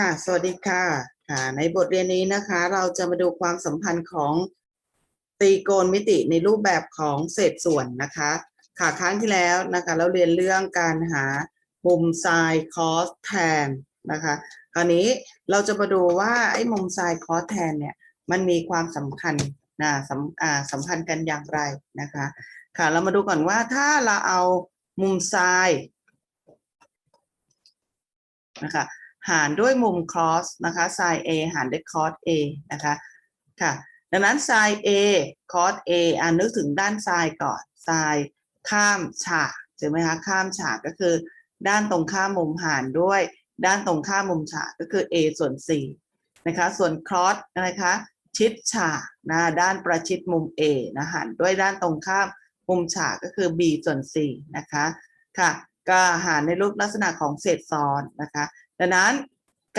ค่ะ สวัสดีค่ะ ค่ะ ในบทเรียนนี้นะคะ เราจะมาดูความสัมพันธ์ของตรีโกณมิติในรูปแบบของเศษส่วนนะคะ ค่ะครั้งที่แล้วนะคะ เราเรียนเรื่องการหามุมไซน์คอสแทนนะคะ คราวนี้เราจะมาดูว่าไอ้มุมไซน์คอสแทนเนี่ย มันมีความสำคัญนะสัมอ่าสัมพันธ์กันอย่างไรนะคะ ค่ะ เรามาดูก่อนว่าถ้าเราเอามุมไซน์นะคะ หารด้วยมุม cross นะคะ sin A หารด้วย cos A นะคะค่ะดังนั้น sin A cos A อ่านึกถึงด้าน sin ก่อน sin ข้ามฉากใช่ไหมคะข้ามฉากก็คือ ด้านตรงข้ามมุมหารด้วย ด้านตรงข้ามมุมฉากก็คือ A ส่วน4นะคะส่วน cross อะคะชิดฉากนะด้านประชิดมุม A นะหารด้วยด้านตรงข้ามมุมฉากก็คือ B ส่วน4นะคะค่ะก็หารในรูปลักษณะของเศษซ้อนนะคะ ดังนั้น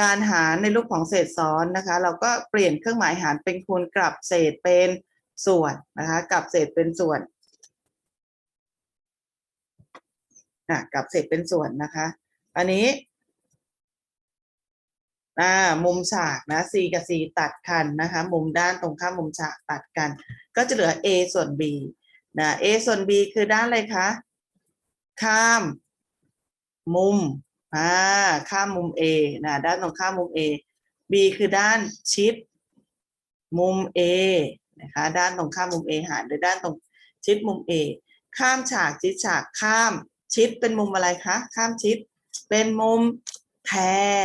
การหารในรูปของเศษซ้อนนะคะ เราก็เปลี่ยนเครื่องหมายหารเป็นคูณกลับเศษเป็นส่วนนะคะกลับเศษเป็นส่วนอะกลับเศษเป็นส่วนนะคะ อันนี้อ่ามุมฉากนะ c กับ c ตัดกันนะคะ มุมด้านตรงข้ามมุมฉากตัดกัน ก็จะเหลือ a ส่วน b นะ a ส่วน b คือด้านอะไรคะ ข้าม มุม อ่าข้ามมุม A นะด้านตรงข้ามมุม A B คือด้านชิดมุม A นะคะด้านตรงข้ามมุม A หารด้วยด้านตรงชิดมุม A ข้ามฉากชิดฉากข้ามชิดเป็นมุมอะไรคะข้ามชิดเป็นมุมแท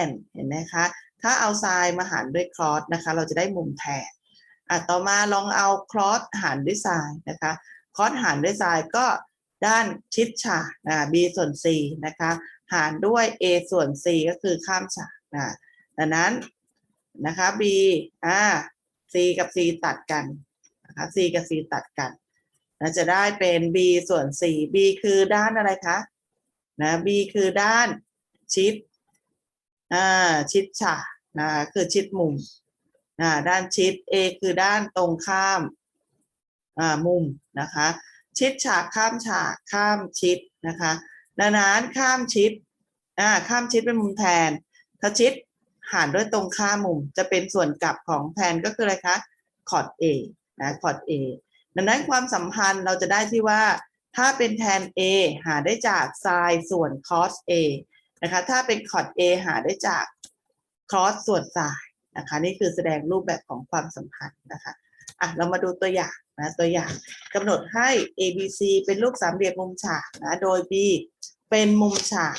นเห็นไหมคะถ้าเอาไซน์มาหารด้วยครอสนะคะ เราจะได้มุมแทนอะต่อมาลองเอาครอสหารด้วยไซน์นะคะครอสหารด้วยไซน์ก็ด้านชิดฉากนะ b ส่วน c นะคะ หารด้วย a ส่วน c ก็คือข้ามฉากนะดังนั้นนะคะ b อ่า c กับ c ตัดกันนะคะ c กับ c ตัดกันนะจะได้เป็น b ส่วน c b คือด้านอะไรคะนะ b คือด้านชิดอ่าชิดฉากนะคือชิดมุมอ่าด้านชิด a คือด้านตรงข้ามอ่ามุมนะคะ ชิดฉากข้ามฉากข้ามชิดนะคะ ดังนั้นข้ามชิดอ่าข้ามชิดเป็นมุมแทน ถ้าชิดหารด้วยตรงข้ามมุม จะเป็นส่วนกลับของแทนก็คืออะไรคะคอร์ด A นะคอร์ด A ดังนั้นความสัมพันธ์เราจะได้ที่ว่า ถ้าเป็นแทน A หาได้จากไซน์ส่วน cos A นะคะถ้าเป็นคอร์ด A หาได้จาก cos ส่วนไซน์นะคะนี่คือแสดงรูปแบบของความสัมพันธ์นะคะอะเรามาดูตัวอย่างนะตัวอย่างกำหนดให้ A B C เป็นรูปสามเหลี่ยมมุมฉากนะโดย B เป็นมุมฉาก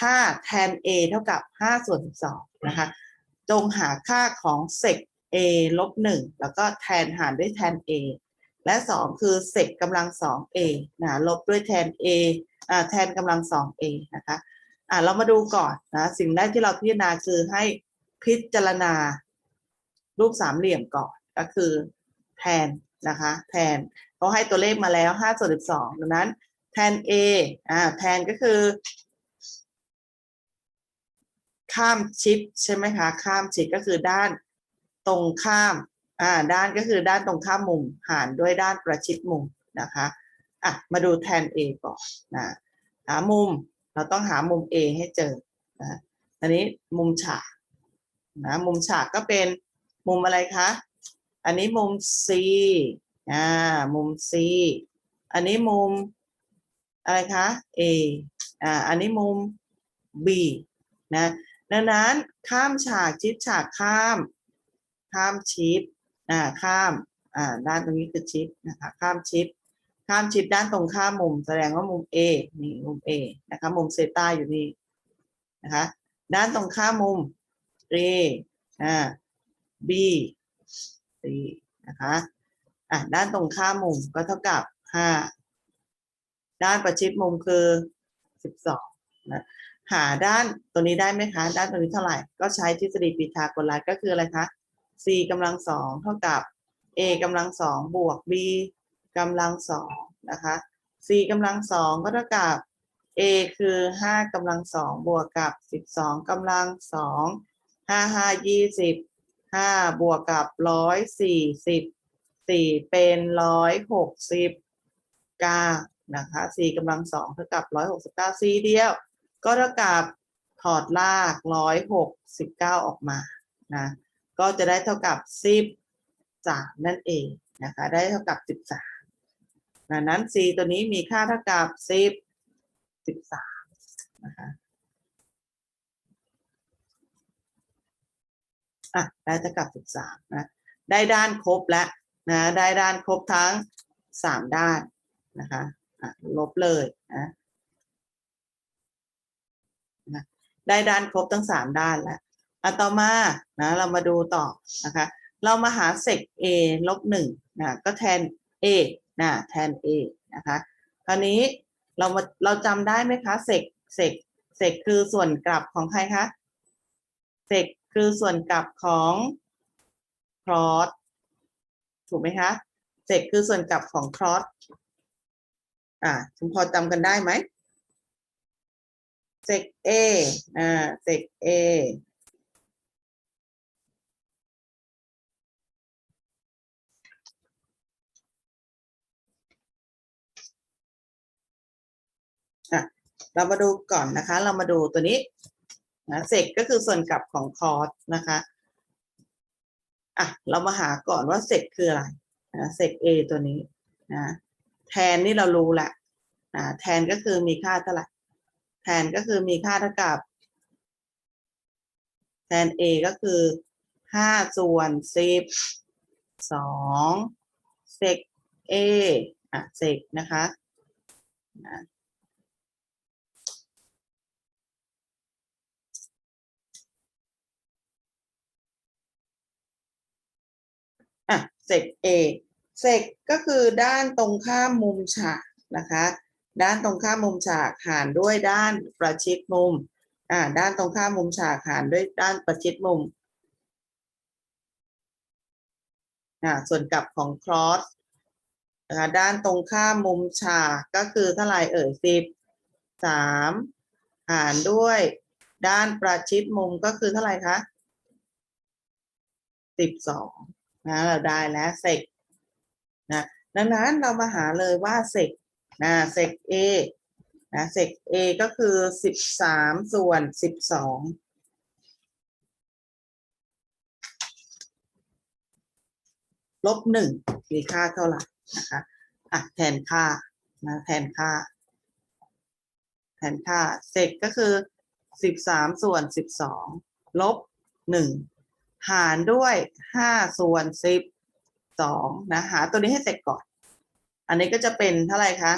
ถ้าแทน A เท่ากับ5ส่วน12นะคะ จงหาค่าของ sec A ลบ1แล้วก็แทนหารด้วยแทน A และ 2 คือ sec กำลัง 2A นะลบด้วยแทน A อ่าแทนกำลัง 2A นะคะอ่าเรามาดูก่อนนะ สิ่งแรกที่เราพิจารณาคือให้พิจารณา รูปสามเหลี่ยมก่อนก็คือแทนนะคะ แทนเขาให้ตัวเลขมาแล้ว5ส่วน12ดังนั้น แทน A อ่าแทนก็คือ ข้ามชิดใช่ไหมคะ ข้ามชิดก็คือด้านตรงข้ามอ่าด้านก็คือด้านตรงข้ามมุมหารด้วยด้านประชิดมุมนะคะอะมาดูแทน A ก่อนนะหามุมเราต้องหามุม A ให้เจอนะอันนี้มุมฉากนะมุมฉากก็เป็นมุมอะไรคะอันนี้มุม C อ่ามุม C อันนี้มุม อะไรคะ A อ่าอันนี้มุม B นะดังนั้นข้ามฉากชิดฉากข้าม ข้ามชิดอ่าข้ามอ่าด้านตรงนี้คือชิดนะคะข้ามชิด ข้ามชิดด้านตรงข้ามมุม แสดงว่ามุม A นี่มุม A นะคะมุมเซต้าอยู่นี่นะคะด้านตรงข้ามมุม A อ่า B C นะคะอะด้านตรงข้ามมุมก็เท่ากับห้า ด้านประชิดมุมคือสิบสองนะหาด้านตัวนี้ได้ไหมคะ ด้านตัวนี้เท่าไหร่ ก็ใช้ทฤษฎีพีทาโกรัสก็คืออะไรคะ c กำลังสองเท่ากับ a กำลังสองบวก b กำลังสองนะคะ c กำลังสองก็เท่ากับ a คือห้ากำลังสองบวกกับสิบสองกำลังสองห้าห้ายี่สิบห้าบวกกับร้อยสี่สิบสี่เป็นร้อยหกสิบเก้า นะคะ c กำลังสองเท่ากับร้อยหกสิบเก้า c เดียว ก็เท่ากับถอดรากร้อยหกสิบเก้าออกมานะก็จะได้เท่ากับสิบสามนั่นเองนะคะได้เท่ากับสิบสามนั้น c ตัวนี้มีค่าเท่ากับสิบสิบสามนะคะอะได้เท่ากับสิบสามนะได้ด้านครบแล้วนะได้ด้านครบทั้งสามด้านนะคะ ลบเลยนะได้ด้านครบทั้งสามด้านแล้วอะต่อมานะเรามาดูต่อนะคะ เรามาหาเซก a ลบหนึ่งนะก็แทน a นะแทน a นะคะคราวนี้เรามาเราจำได้ไหมคะเซกเซกเซกคือส่วนกลับของใครคะเซกคือส่วนกลับของ cross ถูกไหมคะเซกคือส่วนกลับของ cross อ่ อ่าคุณพอจำกันได้ไหมเซก a อ่าเซก a อะเรามาดูก่อนนะคะ เรามาดูตัวนี้นะเซกก็คือส่วนกลับของคอร์สนะคะอะเรามาหาก่อนว่าเซกคืออะไรนะเซก A ตัวนี้นะ แทนนี่เรารู้แหละนะแทนก็คือมีค่าเท่าไหร่แทนก็คือมีค่าเท่ากับ แทน A ก็คือห้าส่วนสิบสองเซก A อะเซกนะคะนะอะเซก A เซกก็คือด้านตรงข้ามมุมฉากนะคะ ด้านตรงข้ามมุมฉากหารด้วยด้านประชิดมุมอ่าด้านตรงข้ามมุมฉากหารด้วยด้านประชิดมุมอ่าส่วนกลับของ cross นะคะด้านตรงข้ามมุมฉากก็คือเท่าไหร่เอ่ยสิบสามหารด้วย ด้านประชิดมุมก็คือเท่าไหร่คะสิบสองนะเราได้แล้วเซก ดังนั้นเรามาหาเลยว่าเซกนะเซก A นะเซก A ก็คือสิบสามส่วนสิบสองลบหนึ่งมีค่าเท่าไหร่นะคะอะแทนค่านะแทนค่า แทนค่าเซกก็คือสิบสามส่วนสิบสองลบหนึ่งหารด้วยห้าส่วนสิบ สองนะหาตัวนี้ให้เสร็จก่อน อันนี้ก็จะเป็นเท่าไหร่คะ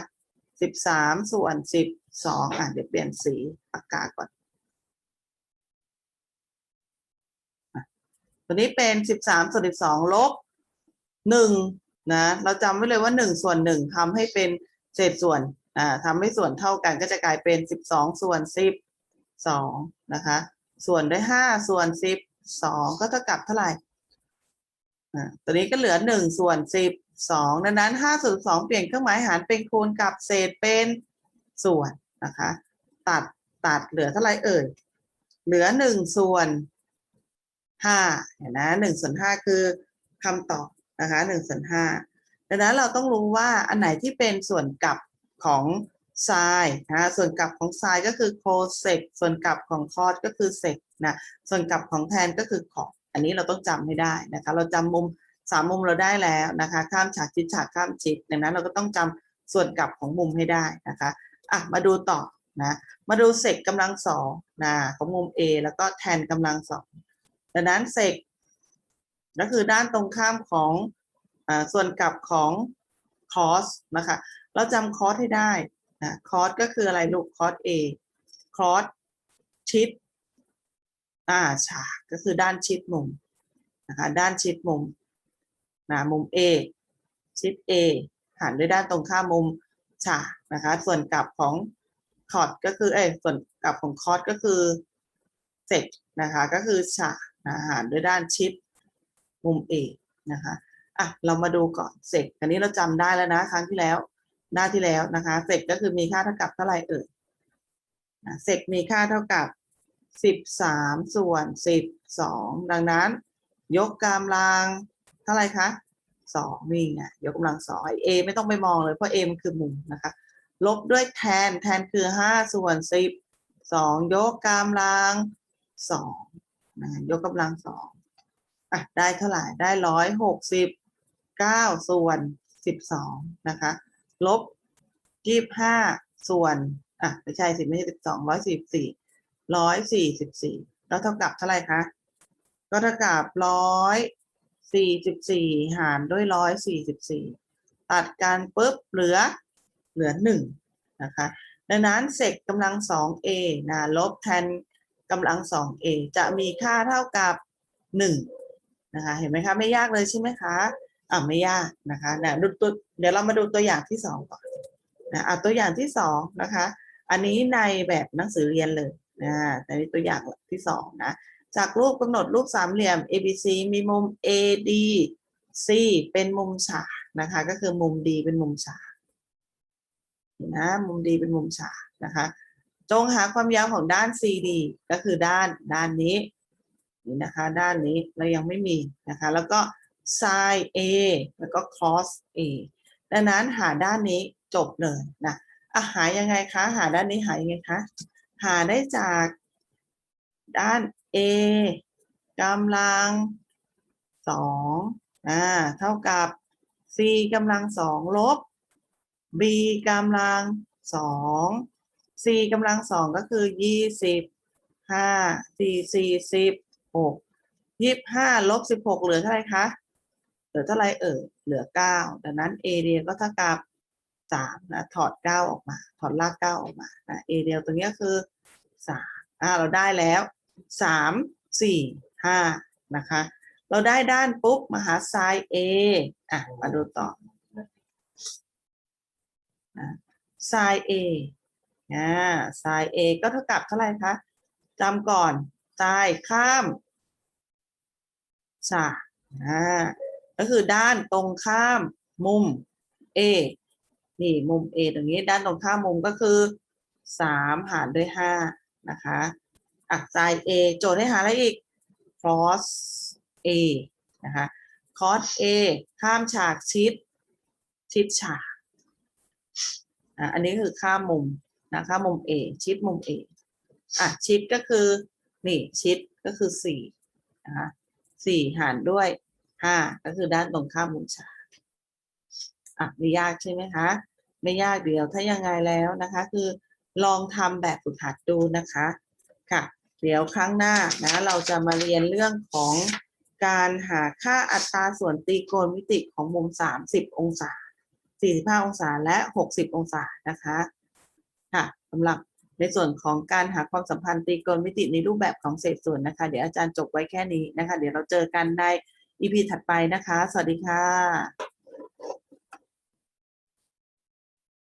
สิบสามส่วนสิบสองอะเดี๋ยวเปลี่ยนสีปากกาก่อนอตัวนี้เป็นสิบสามส่วนสิบสองลบหนึ่งนะ เราจำไว้เลยว่าหนึ่งส่วนหนึ่งทำให้เป็นเศษส่วนอ่าทำให้ส่วนเท่ากันก็จะกลายเป็นสิบสองส่วนสิบสองนะคะ ส่วนด้วยห้าส่วนสิบสองก็เท่ากับเท่าไหร่ ตัวนี้ก็เหลือหนึ่งส่วนสิบสองดังนั้นห้าส่วนสองเปลี่ยนเครื่องหมายหารเป็นคูณกับเศษเป็นส่วนนะคะ ตัดตัดเหลือเท่าไรเอ่ยเหลือหนึ่งส่วนห้าเห็นนะหนึ่งส่วนห้าคือคำตอบนะคะหนึ่งส่วนห้าดังนั้นเราต้องรู้ว่าอันไหนที่เป็นส่วนกลับของไซน์นะส่วนกลับของไซน์ก็คือโคเซกส่วนกลับของคอสก็คือเซกนะส่วนกลับของแทนก็คือขอบ อันนี้เราต้องจำให้ได้นะคะ เราจำมุมสามมุมเราได้แล้วนะคะ ข้ามฉากชิดฉากข้ามชิดดังนั้นเราก็ต้องจำส่วนกลับของมุมให้ได้นะคะอะมาดูต่อนะมาดูเซกกำลังสองนะของมุม A แล้วก็แทนกำลังสองดังนั้นเซกก็คือด้านตรงข้ามของอ่าส่วนกลับของคอสนะคะเราจำคอสให้ได้นะคอสก็คืออะไรลูกคอส A คอสชิด อ่าฉากก็คือด้านชิดมุมนะคะด้านชิดมุมนะมุม A ชิด A หันด้วยด้านตรงข้ามมุมฉากนะคะส่วนกลับของคอร์ดก็คือเอยส่วนกลับของคอร์ดก็คือเซกนะคะก็คือฉากนะหันด้วยด้านชิดมุม A นะคะอะเรามาดูก่อนเซกอันนี้เราจำได้แล้วนะครั้งที่แล้วหน้าที่แล้วนะคะเซกก็คือมีค่าเท่ากับเท่าไหร่เอ่ยเซกมีค่าเท่ากับ สิบสามส่วนสิบสองดังนั้น ยกกำลังเท่าไรคะสองนี่ไงยกกำลังสองเอไม่ต้องไปมองเลย เพราะเอมันคือมุมนะคะ ลบด้วยแทนแทนคือห้าส่วนสิบสองยกกำลังสองนะยกกำลังสองอะได้เท่าไหร่ได้ร้อยหกสิบเก้าส่วนสิบสองนะคะ ลบยี่สิบห้าส่วนอะไม่ใช่สิไม่ใช่สิบสอง ร้อยสี่สิบสี่แล้วเท่ากับเท่าไหร่คะ ก็เท่ากับร้อยสี่สิบสี่หารด้วยร้อยสี่สิบสี่ตัดกันปุ๊บเหลือเหลือหนึ่งนะคะดังนั้นเศษกำลังสอง a นะลบแทนกำลังสอง a จะมีค่าเท่ากับหนึ่งนะคะเห็นไหมคะไม่ยากเลยใช่ไหมคะอ่าไม่ยากนะคะนะดูตัวเดี๋ยวเรามาดูตัวอย่างที่สองก่อนนะอะตัวอย่างที่สองนะคะ อันนี้ในแบบหนังสือเรียนเลย นะแต่นี่ตัวอย่างที่สองนะ จากรูปกำหนดรูปสามเหลี่ยม ABC มีมุม AD C เป็นมุมฉากนะคะ ก็คือมุม D เป็นมุมฉากนนะมุม D เป็นมุมฉากนะคะ จงหาความยาวของด้าน CD ก็คือด้านด้านนี้นี่นะคะ ด้านนี้เรายังไม่มีนะคะ แล้วก็ sin A แล้วก็ cos A ดังนั้นหาด้านนี้จบเลยนะอะหายังไงคะ หาด้านนี้หายังไงคะ หาได้จากด้าน A กำลังสองอ่าเท่ากับ C กำลังสองลบ B กำลังสอง C กำลังสองก็คือยี่สิบห้า C สี่สิบหกยี่สิบห้าลบสิบหกเหลือเท่าไหร่คะ เหลือเท่าไรเอ่ยเหลือเก้าดังนั้น A เดียวก็เท่ากับ สามนะถอดเก้าออกมา ถอดรากเก้าออกมานะ A เดียวตรงนี้คือสามอ่าเราได้แล้วสามสี่ห้านะคะ เราได้ด้านปุ๊บมาหา sin A อะมาดูต่อนะ sin A อ่า sin A ก็เท่ากับเท่าไหร่คะจำก่อน sin ข้ามฉากอ่าก็คือด้านตรงข้ามมุม A นี่มุม A ตรงนี้ด้านตรงข้ามมุมก็คือสามหารด้วยห้านะคะอะ sin A โจทย์ให้หาอะไรอีก cos A นะคะ cos A ข้ามฉากชิด ชิดฉากอะอันนี้คือข้ามมุมนะคะมุม A ชิดมุม A อะชิดก็คือนี่ชิดก็คือสี่นะคะสี่หารด้วยห้าก็คือด้านตรงข้ามมุมฉาก อะไม่ยากใช่ไหมคะ ไม่ยากเดียวถ้ายังไงแล้วนะคะ คือลองทำแบบฝึกหัดดูนะคะค่ะเดี๋ยวครั้งหน้านะเราจะมาเรียนเรื่องของการหาค่าอัตราส่วนตรีโกณมิติของมุม 30 องศา 45 องศาและ 60 องศานะคะค่ะสำหรับในส่วนของการหาความสัมพันธ์ตรีโกณมิติในรูปแบบของเศษส่วนนะคะ เดี๋ยวอาจารย์จบไว้แค่นี้นะคะ เดี๋ยวเราเจอกันใน EP ถัดไปนะคะ สวัสดีค่ะ